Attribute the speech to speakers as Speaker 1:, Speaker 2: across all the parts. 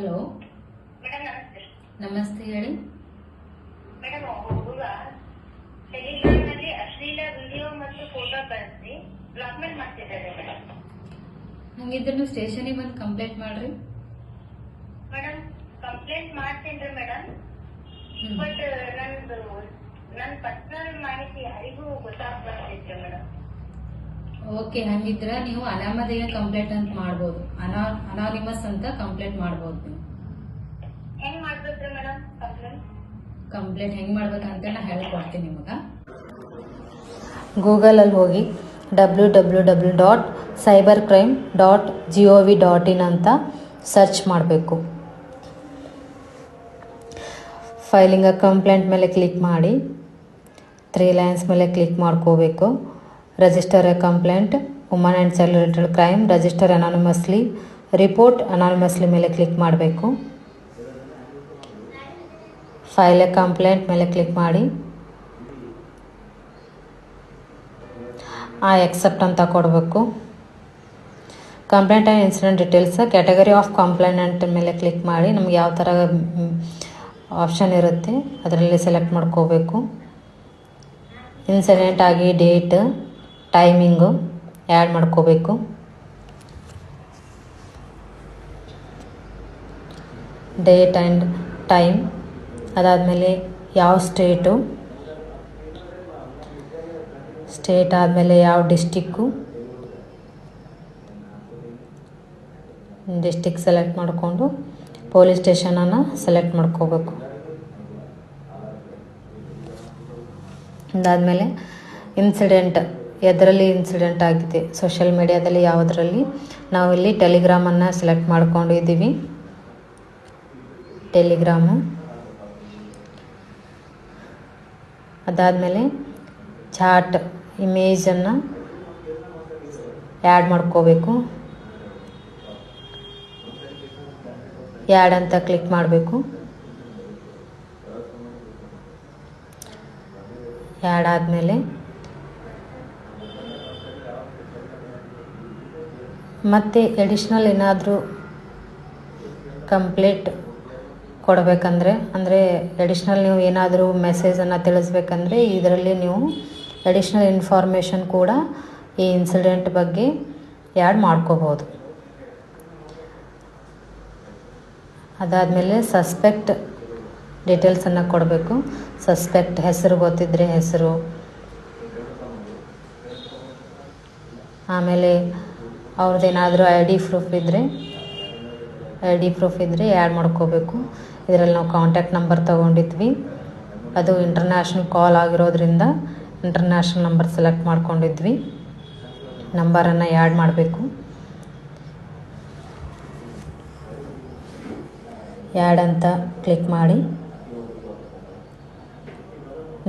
Speaker 1: Hello.
Speaker 2: Madam ನಮಸ್ತೆ.
Speaker 1: ಹೇಳಿ.
Speaker 2: Madam ಹುಡುಗ ಟೆಲಿಗ್ರಾಮ್ನಲ್ಲಿ ಅಶ್ಲೀಲ ವಿಡಿಯೋ ಮತ್ತು ಫೋಟೋ ಕಳಿಸಿ ಬ್ಲಾಕ್ಮೇಲ್ ಮಾಡ್ತಿದ್ದಾರೆ ಮೇಡಮ್.
Speaker 1: ಹಂಗಿದ್ರೆ ಸ್ಟೇಷನಿಗೆ ಬಂದು ಕಂಪ್ಲೇಂಟ್ ಮಾಡ್ರಿ.
Speaker 2: ಮೇಡಮ್ ಕಂಪ್ಲೇಂಟ್ ಮಾಡ್ತೀನಿ ಮೇಡಮ್. ಬಟ್ ನಂದು ನನ್ನ ಪರ್ಸನಲ್ ಮಾಹಿತಿ ಯಾರಿಗೂ ಗೊತ್ತಾಗ್ಬಾರ್ದಿತ್ತು ಮೇಡಮ್.
Speaker 1: ಓಕೆ ಹಂಗಿದ್ರೆ ನೀವು ಅನಾಮಧೇಯ ಕಂಪ್ಲೇಂಟ್ ಅಂತ ಮಾಡ್ಬೋದು. ಅನಾ ಅನಾನಿಮಸ್ ಅಂತ ಕಂಪ್ಲೇಂಟ್ ಮಾಡ್ಬೋದು ನೀವು.
Speaker 2: ಹೆಂಗ್ ಮಾಡ್ಬೇಕು ಮೇಡಮ್ ಕಂಪ್ಲೇಂಟ್?
Speaker 1: ಕಂಪ್ಲೇಂಟ್ ಹೆಂಗ್ ಮಾಡ್ಬೇಕಂತ ನಾ ಹೇಳ್ಕೊಡ್ತೀನಿ ನಿಮಗೆ.
Speaker 3: ಗೂಗಲಲ್ಲಿ ಹೋಗಿ W W W dot cyber crime dot G O V dot in ಅಂತ ಸರ್ಚ್ ಮಾಡಬೇಕು. ಫೈಲಿಂಗ್ ಅ ಕಂಪ್ಲೇಂಟ್ ಮೇಲೆ ಕ್ಲಿಕ್ ಮಾಡಿ ತ್ರೀ ಲೈನ್ಸ್ ಮೇಲೆ ಕ್ಲಿಕ್ ಮಾಡ್ಕೋಬೇಕು. Register a complaint woman and child related crime register anonymously report anonymously ಮೇಲೆ click ಮಾಡಬೇಕು. File a complaint ಮೇಲೆ click ಮಾಡಿ. ಆ ಎಕ್ಸೆಪ್ಟ್ ಅಂತ ಕೊಡಬೇಕು. Complaint and incident details category of complaint ಮೇಲೆ ಕ್ಲಿಕ್ ಮಾಡಿ. ನಮ್ಗೆ ಯಾವ ಥರ ಆಪ್ಷನ್ ಇರುತ್ತೆ, ಅದರಲ್ಲಿ ಸೆಲೆಕ್ಟ್ ಮಾಡ್ಕೋಬೇಕು. ಇನ್ಸಿಡೆಂಟ್ ಆಗಿ ಡೇಟ್ ಟೈಮಿಂಗು ಆ್ಯಡ್ ಮಾಡ್ಕೋಬೇಕು. ಡೇಟ್ ಆ್ಯಂಡ್ ಟೈಮ್ ಅದಾದಮೇಲೆ ಯಾವ ಸ್ಟೇಟು. ಸ್ಟೇಟ್ ಆದಮೇಲೆ ಯಾವ ಡಿಸ್ಟಿಕ್ಕು. ಡಿಸ್ಟಿಕ್ ಸೆಲೆಕ್ಟ್ ಮಾಡಿಕೊಂಡು ಪೊಲೀಸ್ ಸ್ಟೇಷನನ್ನು ಸೆಲೆಕ್ಟ್ ಮಾಡ್ಕೋಬೇಕು. ಅದಾದಮೇಲೆ ಇನ್ಸಿಡೆಂಟ್ ಎದರಲ್ಲಿ ಇನ್ಸಿಡೆಂಟ್ ಆಗಿದೆ. ಸೋಷಿಯಲ್ ಮೀಡಿಯಾದಲ್ಲಿ ಯಾವುದರಲ್ಲಿ? ನಾವು ಇಲ್ಲಿ ಟೆಲಿಗ್ರಾಮನ್ನು ಸೆಲೆಕ್ಟ್ ಮಾಡ್ಕೊಂಡಿದ್ದೀವಿ. ಟೆಲಿಗ್ರಾಮು ಅದಾದಮೇಲೆ ಚಾಟ್ ಇಮೇಜನ್ನು ಆ್ಯಡ್ ಮಾಡ್ಕೋಬೇಕು. ಆ್ಯಡ್ ಅಂತ ಕ್ಲಿಕ್ ಮಾಡಬೇಕು. ಆ್ಯಡ್ ಆದಮೇಲೆ ಮತ್ತೆ ಎಡಿಷ್ನಲ್ ಏನಾದರೂ ಕಂಪ್ಲೀಟ್ ಕೊಡಬೇಕಂದ್ರೆ, ಅಂದರೆ ಎಡಿಷ್ನಲ್ ನೀವು ಏನಾದರೂ ಮೆಸೇಜನ್ನು ತಿಳಿಸ್ಬೇಕಂದ್ರೆ ಇದರಲ್ಲಿ ನೀವು ಎಡಿಷ್ನಲ್ ಇನ್ಫಾರ್ಮೇಷನ್ ಕೂಡ ಈ ಇನ್ಸಿಡೆಂಟ್ ಬಗ್ಗೆ ಆ್ಯಡ್ ಮಾಡ್ಕೋಬೋದು ಅದಾದಮೇಲೆ ಸಸ್ಪೆಕ್ಟ್ ಡೀಟೇಲ್ಸನ್ನು ಕೊಡಬೇಕು. ಸಸ್ಪೆಕ್ಟ್ ಹೆಸರು ಗೊತ್ತಿದ್ದರೆ ಹೆಸರು. ಆಮೇಲೆ ಅವ್ರದ್ದೇನಾದರೂ ಐ ಡಿ ಪ್ರೂಫ್ ಇದ್ದರೆ ಐ ಡಿ ಪ್ರೂಫ್ ಇದ್ದರೆ ಆ್ಯಡ್ ಮಾಡ್ಕೋಬೇಕು. ಇದರಲ್ಲಿ ನಾವು ಕಾಂಟ್ಯಾಕ್ಟ್ ನಂಬರ್ ತೊಗೊಂಡಿದ್ವಿ. ಅದು ಇಂಟರ್ನ್ಯಾಷನಲ್ ಕಾಲ್ ಆಗಿರೋದ್ರಿಂದ ಇಂಟರ್ನ್ಯಾಷನಲ್ ನಂಬರ್ ಸೆಲೆಕ್ಟ್ ಮಾಡ್ಕೊಂಡಿದ್ವಿ. ನಂಬರನ್ನು ಆ್ಯಡ್ ಮಾಡಬೇಕು. ಆ್ಯಡ್ ಅಂತ ಕ್ಲಿಕ್ ಮಾಡಿ.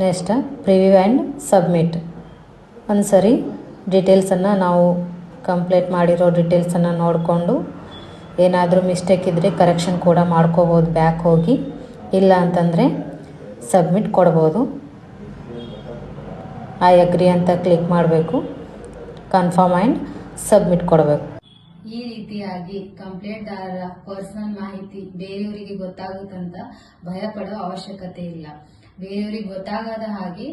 Speaker 3: ನೆಕ್ಸ್ಟ್ ಪ್ರಿವ್ಯೂ ಆ್ಯಂಡ್ ಸಬ್ಮಿಟ್ ಒಂದು ಸರಿ ಡೀಟೇಲ್ಸನ್ನು ನಾವು ಕಂಪ್ಲೀಟ್ ಮಾಡಿರೋ ಡೀಟೇಲ್ಸನ್ನು ನೋಡಿಕೊಂಡು ಏನಾದರೂ ಮಿಸ್ಟೇಕ್ ಇದ್ದರೆ ಕರೆಕ್ಷನ್ ಕೂಡ ಮಾಡ್ಕೋಬೋದು ಬ್ಯಾಕ್ ಹೋಗಿ. ಇಲ್ಲ ಅಂತಂದರೆ ಸಬ್ಮಿಟ್ ಕೊಡ್ಬೋದು. ಐ ಅಗ್ರಿ ಅಂತ ಕ್ಲಿಕ್ ಮಾಡಬೇಕು. ಕನ್ಫರ್ಮ್ ಆ್ಯಂಡ್ ಸಬ್ಮಿಟ್ ಕೊಡಬೇಕು.
Speaker 1: ಈ ರೀತಿಯಾಗಿ ಕಂಪ್ಲೇಂಟ್ದಾರರ ಪರ್ಸನಲ್ ಮಾಹಿತಿ ಬೇರೆಯವರಿಗೆ ಗೊತ್ತಾಗುತ್ತಂತ ಭಯ ಪಡೋ ಅವಶ್ಯಕತೆ ಇಲ್ಲ. ಬೇರೆಯವರಿಗೆ ಗೊತ್ತಾಗದ ಹಾಗೆ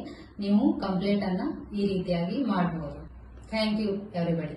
Speaker 1: ನೀವು ಕಂಪ್ಲೇಂಟನ್ನು ಈ ರೀತಿಯಾಗಿ ಮಾಡಬಹುದು ಥ್ಯಾಂಕ್ ಯು ಎವ್ರಿಬಡಿ